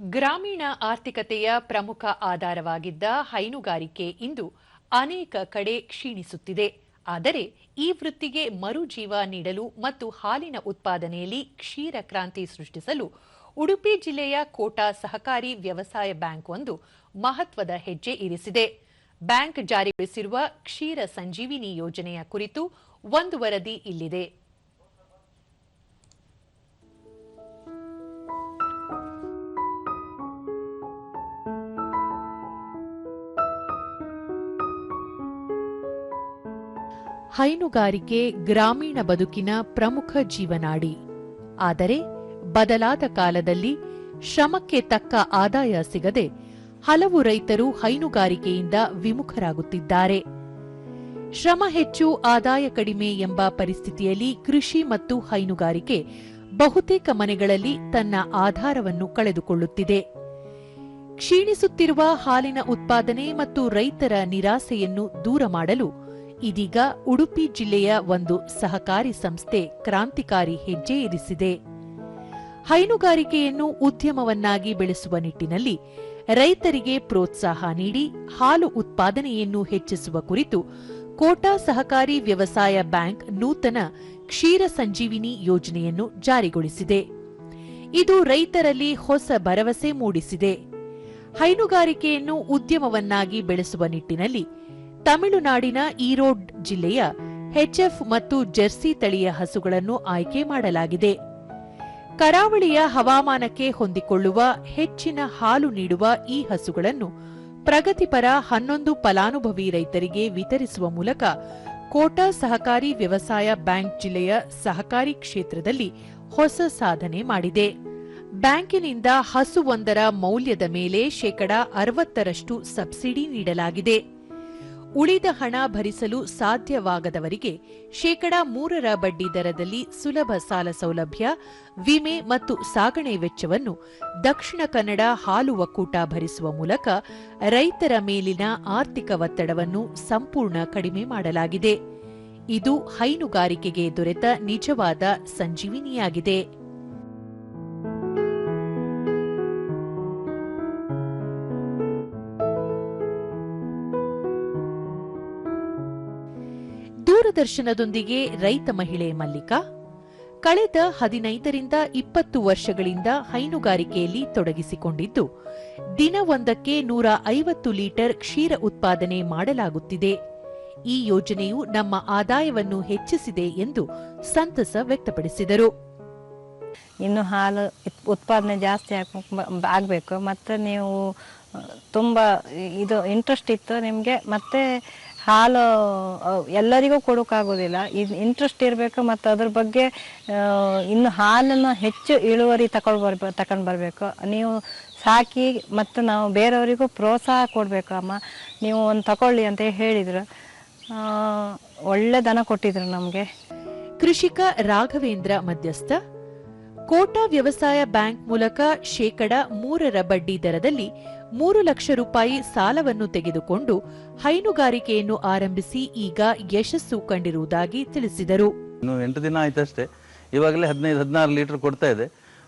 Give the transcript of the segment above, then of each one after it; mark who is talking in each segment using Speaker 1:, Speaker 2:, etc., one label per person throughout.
Speaker 1: ಗ್ರಾಮೀಣ ಆರ್ಥಿಕತೆಯ ಪ್ರಮುಖ ಆಧಾರವಾಗಿದ್ದ ಹೈನುಗಾರಿಕೆ ಇಂದು ಅನೇಕ ಕಡೆ ಕ್ಷೀಣಿಸುತ್ತಿದೆ. ಆದರೆ ಈ ವೃತ್ತಿಗೆ ಮರುಜೀವ ನೀಡಲು ಮತ್ತು ಹಾಲಿನ ಉತ್ಪಾದನೆಯಲ್ಲಿ ಕ್ಷೀರ ಕ್ರಾಂತಿ ಸೃಷ್ಟಿಸಲು ಉಡುಪಿ ಜಿಲ್ಲೆಯ ಕೋಟಾ ಸಹಕಾರಿ ವ್ಯವಸಾಯ ಬ್ಯಾಂಕ್ ಒಂದು ಮಹತ್ವದ ಹೆಜ್ಜೆ ಇರಿಸಿದೆ. ಬ್ಯಾಂಕ್ ಜಾರಿಗೊಳಿಸಿರುವ ಕ್ಷೀರ ಸಂಜೀವಿನಿ ಯೋಜನೆಯ ಕುರಿತು ಒಂದು ವರದಿ ಇಲ್ಲಿದೆ. ಹೈನುಗಾರಿಕೆ ಗ್ರಾಮೀಣ ಬದುಕಿನ ಪ್ರಮುಖ ಜೀವನಾಡಿ. ಆದರೆ ಬದಲಾದ ಕಾಲದಲ್ಲಿ ಶ್ರಮಕ್ಕೆ ತಕ್ಕ ಆದಾಯ ಸಿಗದೆ ಹಲವು ರೈತರು ಹೈನುಗಾರಿಕೆಯಿಂದ ವಿಮುಖರಾಗುತ್ತಿದ್ದಾರೆ. ಶ್ರಮ ಹೆಚ್ಚು, ಆದಾಯ ಕಡಿಮೆ ಎಂಬ ಪರಿಸ್ಥಿತಿಯಲ್ಲಿ ಕೃಷಿ ಮತ್ತು ಹೈನುಗಾರಿಕೆ ಬಹುತೇಕ ಮನೆಗಳಲ್ಲಿ ತನ್ನ ಆಧಾರವನ್ನು ಕಳೆದುಕೊಳ್ಳುತ್ತಿದೆ. ಕ್ಷೀಣಿಸುತ್ತಿರುವ ಹಾಲಿನ ಉತ್ಪಾದನೆ ಮತ್ತು ರೈತರ ನಿರಾಸೆಯನ್ನು ದೂರ ಮಾಡಲು ಇದೀಗ ಉಡುಪಿ ಜಿಲ್ಲೆಯ ಒಂದು ಸಹಕಾರಿ ಸಂಸ್ಥೆ ಕ್ರಾಂತಿಕಾರಿ ಹೆಜ್ಜೆ ಇರಿಸಿದೆ. ಹೈನುಗಾರಿಕೆಯನ್ನು ಉದ್ಯಮವನ್ನಾಗಿ ಬೆಳೆಸುವ ನಿಟ್ಟಿನಲ್ಲಿ ರೈತರಿಗೆ ಪ್ರೋತ್ಸಾಹ ನೀಡಿ ಹಾಲು ಉತ್ಪಾದನೆಯನ್ನು ಹೆಚ್ಚಿಸುವ ಕುರಿತು ಕೋಟಾ ಸಹಕಾರಿ ವ್ಯವಸಾಯ ಬ್ಯಾಂಕ್ ನೂತನ ಕ್ಷೀರ ಸಂಜೀವಿನಿ ಯೋಜನೆಯನ್ನು ಜಾರಿಗೊಳಿಸಿದೆ. ಇದು ರೈತರಲ್ಲಿ ಹೊಸ ಭರವಸೆ ಮೂಡಿಸಿದೆ. ಹೈನುಗಾರಿಕೆಯನ್ನು ಉದ್ಯಮವನ್ನಾಗಿ ಬೆಳೆಸುವ ನಿಟ್ಟಿನಲ್ಲಿ ತಮಿಳುನಾಡಿನ ಈರೋಡ್ ಜಿಲ್ಲೆಯ ಎಚ್ಎಫ್ ಮತ್ತು ಜೆರ್ಸಿ ತಳಿಯ ಹಸುಗಳನ್ನು ಆಯ್ಕೆ ಮಾಡಲಾಗಿದೆ. ಕರಾವಳಿಯ ಹವಾಮಾನಕ್ಕೆ ಹೊಂದಿಕೊಳ್ಳುವ ಹೆಚ್ಚಿನ ಹಾಲು ನೀಡುವ ಈ ಹಸುಗಳನ್ನು ಪ್ರಗತಿಪರ ಹನ್ನೊಂದು ಫಲಾನುಭವಿ ರೈತರಿಗೆ ವಿತರಿಸುವ ಮೂಲಕ ಕೋಟಾ ಸಹಕಾರಿ ವ್ಯವಸಾಯ ಬ್ಯಾಂಕ್ ಜಿಲ್ಲೆಯ ಸಹಕಾರಿ ಕ್ಷೇತ್ರದಲ್ಲಿ ಹೊಸ ಸಾಧನೆ ಮಾಡಿದೆ. ಬ್ಯಾಂಕಿನಿಂದ ಹಸುವೊಂದರ ಮೌಲ್ಯದ ಮೇಲೆ ಶೇಕಡ ಅರವತ್ತರಷ್ಟು ಸಬ್ಸಿಡಿ ನೀಡಲಾಗಿದೆ. ಉಳಿದ ಹಣ ಭರಿಸಲು ಸಾಧ್ಯವಾಗದವರಿಗೆ ಶೇಕಡ ಮೂರರ ಬಡ್ಡಿ ದರದಲ್ಲಿ ಸುಲಭ ಸಾಲ ಸೌಲಭ್ಯ, ವಿಮೆ ಮತ್ತು ಸಾಗಣೆ ವೆಚ್ಚವನ್ನು ದಕ್ಷಿಣ ಕನ್ನಡ ಹಾಲು ಒಕ್ಕೂಟ ಭರಿಸುವ ಮೂಲಕ ರೈತರ ಮೇಲಿನ ಆರ್ಥಿಕ ಒತ್ತಡವನ್ನು ಸಂಪೂರ್ಣ ಕಡಿಮೆ ಮಾಡಲಾಗಿದೆ. ಇದು ಹೈನುಗಾರಿಕೆಗೆ ದೊರೆತ ನಿಜವಾದ ಸಂಜೀವಿನಿಯಾಗಿದೆ. ದೂರದರ್ಶನದೊಂದಿಗೆ ರೈತ ಮಹಿಳೆ ಮಲ್ಲಿಕಾ, ಕಳೆದ ಹದಿನೈದರಿಂದ ಇಪ್ಪತ್ತು ವರ್ಷಗಳಿಂದ ಹೈನುಗಾರಿಕೆಯಲ್ಲಿ ತೊಡಗಿಸಿಕೊಂಡಿದ್ದು, ದಿನವೊಂದಕ್ಕೆ ನೂರ ಐವತ್ತು ಲೀಟರ್ ಕ್ಷೀರ ಉತ್ಪಾದನೆ ಮಾಡಲಾಗುತ್ತಿದೆ. ಈ ಯೋಜನೆಯು ನಮ್ಮ ಆದಾಯವನ್ನು ಹೆಚ್ಚಿಸಿದೆ ಎಂದು ಸಂತಸ ವ್ಯಕ್ತಪಡಿಸಿದರು.
Speaker 2: ಇನ್ನು ಹಾಲು ಉತ್ಪಾದನೆ ಜಾಸ್ತಿ ಆಗಬೇಕು ಮತ್ತು ನೀವು ತುಂಬ ಇದು ಇಂಟ್ರೆಸ್ಟ್ ಇತ್ತು ನಿಮಗೆ. ಮತ್ತೆ ಹಾಲು ಎಲ್ಲರಿಗೂ ಕೊಡೋಕ್ಕಾಗೋದಿಲ್ಲ ಇದು ಇಂಟ್ರೆಸ್ಟ್ ಇರಬೇಕು ಮತ್ತು ಅದ್ರ ಬಗ್ಗೆ ಇನ್ನು ಹಾಲನ್ನು ಹೆಚ್ಚು ಇಳುವರಿ ತಗೊಂಡು ಬರ್ಬೇಕು ತಗೊಂಡು ಬರಬೇಕು. ನೀವು ಸಾಕಿ ಮತ್ತು ನಾವು ಬೇರೆಯವರಿಗೂ ಪ್ರೋತ್ಸಾಹ ಕೊಡಬೇಕು ಅಮ್ಮ. ನೀವು ಒಂದು ತಗೊಳ್ಳಿ ಅಂತ ಹೇಳಿದರು. ಒಳ್ಳೆ ದನ ಕೊಟ್ಟಿದ್ರು ನಮಗೆ.
Speaker 1: ಕೃಷಿಕ ರಾಘವೇಂದ್ರ ಮಧ್ಯಸ್ಥ, ಕೋಟಾ ವ್ಯವಸಾಯ ಬ್ಯಾಂಕ್ ಮೂಲಕ ಶೇಕಡ ಮೂರರ ಬಡ್ಡಿ ದರದಲ್ಲಿ ಮೂರು ಲಕ್ಷ ರೂಪಾಯಿ ಸಾಲವನ್ನು ತೆಗೆದುಕೊಂಡು ಹೈನುಗಾರಿಕೆಯನ್ನು ಆರಂಭಿಸಿ ಈಗ ಯಶಸ್ಸು ಕಂಡಿರುವುದಾಗಿ ತಿಳಿಸಿದರು.
Speaker 3: ಎಂಟು ದಿನ ಆಯ್ತಷ್ಟೇ. ಇವಾಗಲೇ ಹದಿನೈದು, ಹದಿನಾರು ಲೀಟರ್ ಕೊಡ್ತಾ ಇದೆ.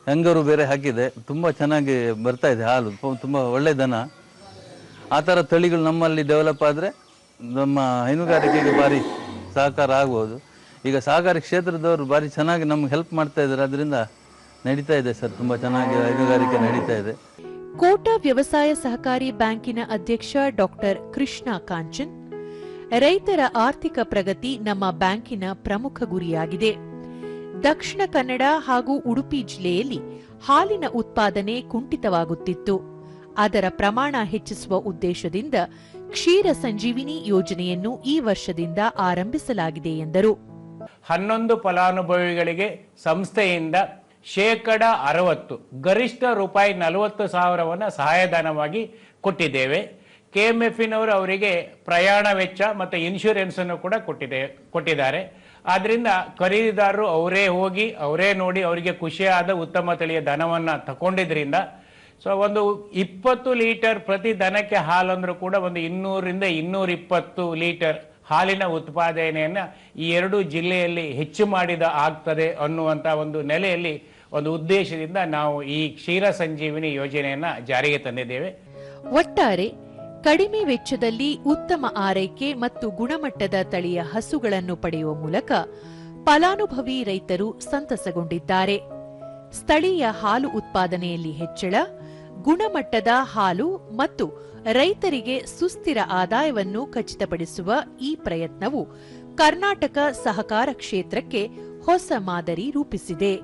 Speaker 3: ಹೆಂಗರು ಬೇರೆ ಹಾಕಿದೆ. ತುಂಬ ಚೆನ್ನಾಗಿ ಬರ್ತಾ ಇದೆ ಹಾಲು. ತುಂಬಾ ತುಂಬ ಒಳ್ಳೆ ದನ. ಆ ಥರ ತಳಿಗಳು ನಮ್ಮಲ್ಲಿ ಡೆವಲಪ್ ಆದರೆ ನಮ್ಮ ಹೈನುಗಾರಿಕೆಗೆ ಭಾರಿ ಸಹಕಾರ ಆಗ್ಬೋದು. ಈಗ ಸಹಕಾರಿ ಕ್ಷೇತ್ರದವರು ಭಾರಿ ಚೆನ್ನಾಗಿ ನಮ್ಗೆ ಹೆಲ್ಪ್ ಮಾಡ್ತಾ ಇದ್ದಾರೆ. ಅದರಿಂದ ನಡೀತಾ ಇದೆ ಸರ್. ತುಂಬ ಚೆನ್ನಾಗಿ ಹೈನುಗಾರಿಕೆ ನಡೀತಾ ಇದೆ.
Speaker 1: ಕೋಟಾ ವ್ಯವಸಾಯ ಸಹಕಾರಿ ಬ್ಯಾಂಕಿನ ಅಧ್ಯಕ್ಷ ಡಾಕ್ಟರ್ ಕೃಷ್ಣ ಕಾಂಚನ್, ರೈತರ ಆರ್ಥಿಕ ಪ್ರಗತಿ ನಮ್ಮ ಬ್ಯಾಂಕಿನ ಪ್ರಮುಖ ಗುರಿಯಾಗಿದೆ. ದಕ್ಷಿಣ ಕನ್ನಡ ಹಾಗೂ ಉಡುಪಿ ಜಿಲ್ಲೆಯಲ್ಲಿ ಹಾಲಿನ ಉತ್ಪಾದನೆ ಕುಂಠಿತವಾಗುತ್ತಿತ್ತು. ಅದರ ಪ್ರಮಾಣ ಹೆಚ್ಚಿಸುವ ಉದ್ದೇಶದಿಂದ ಕ್ಷೀರ ಸಂಜೀವಿನಿ ಯೋಜನೆಯನ್ನು ಈ ವರ್ಷದಿಂದ ಆರಂಭಿಸಲಾಗಿದೆ ಎಂದರು.
Speaker 4: ಹನ್ನೊಂದು ಫಲಾನುಭವಿಗಳಿಗೆ ಸಂಸ್ಥೆಯಿಂದ ಶೇಕಡ ಅರವತ್ತು, ಗರಿಷ್ಠ ರೂಪಾಯಿ ನಲವತ್ತು ಸಾವಿರವನ್ನು ಸಹಾಯಧನವಾಗಿ ಕೊಟ್ಟಿದ್ದೇವೆ. ಕೆ ಎಂ ಎಫಿನವರು ಅವರಿಗೆ ಪ್ರಯಾಣ ವೆಚ್ಚ ಮತ್ತು ಇನ್ಶೂರೆನ್ಸನ್ನು ಕೂಡ ಕೊಟ್ಟಿದೆ, ಕೊಟ್ಟಿದ್ದಾರೆ. ಆದ್ದರಿಂದ ಖರೀದಿದಾರರು ಅವರೇ ಹೋಗಿ, ಅವರೇ ನೋಡಿ ಅವರಿಗೆ ಖುಷಿಯಾದ ಉತ್ತಮ ತಳಿಯ ದನವನ್ನು ತಗೊಂಡಿದ್ರಿಂದ ಸೊ ಒಂದು ಇಪ್ಪತ್ತು ಲೀಟರ್ ಪ್ರತಿ ದನಕ್ಕೆ ಹಾಲಂದರೂ ಕೂಡ ಒಂದು ಇನ್ನೂರಿಂದ ಇನ್ನೂರ ಇಪ್ಪತ್ತು ಲೀಟರ್ ಹಾಲಿನ ಉತ್ಪಾದನೆಯನ್ನು ಈ ಎರಡು ಜಿಲ್ಲೆಯಲ್ಲಿ ಹೆಚ್ಚು ಮಾಡಿದ ಆಗ್ತದೆ ಅನ್ನುವಂಥ ಒಂದು ನೆಲೆಯಲ್ಲಿ ಒಂದು ಉದ್ದೇಶದಿಂದ ನಾವು ಈ ಕ್ಷೀರ ಸಂಜೀವಿನಿ ಯೋಜನೆಯನ್ನ ಜಾರಿಗೆ ತಂದಿದ್ದೇವೆ.
Speaker 1: ಒಟ್ಟಾರೆ ಕಡಿಮೆ ವೆಚ್ಚದಲ್ಲಿ ಉತ್ತಮ ಆರೈಕೆ ಮತ್ತು ಗುಣಮಟ್ಟದ ತಳಿಯ ಹಸುಗಳನ್ನು ಪಡೆಯುವ ಮೂಲಕ ಫಲಾನುಭವಿ ರೈತರು ಸಂತಸಗೊಂಡಿದ್ದಾರೆ. ಸ್ಥಳೀಯ ಹಾಲು ಉತ್ಪಾದನೆಯಲ್ಲಿ ಹೆಚ್ಚಳ, ಗುಣಮಟ್ಟದ ಹಾಲು ಮತ್ತು ರೈತರಿಗೆ ಸುಸ್ಥಿರ ಆದಾಯವನ್ನು ಖಚಿತಪಡಿಸುವ ಈ ಪ್ರಯತ್ನವು ಕರ್ನಾಟಕ ಸಹಕಾರ ಕ್ಷೇತ್ರಕ್ಕೆ ಹೊಸ ಮಾದರಿ ರೂಪಿಸಿದೆ.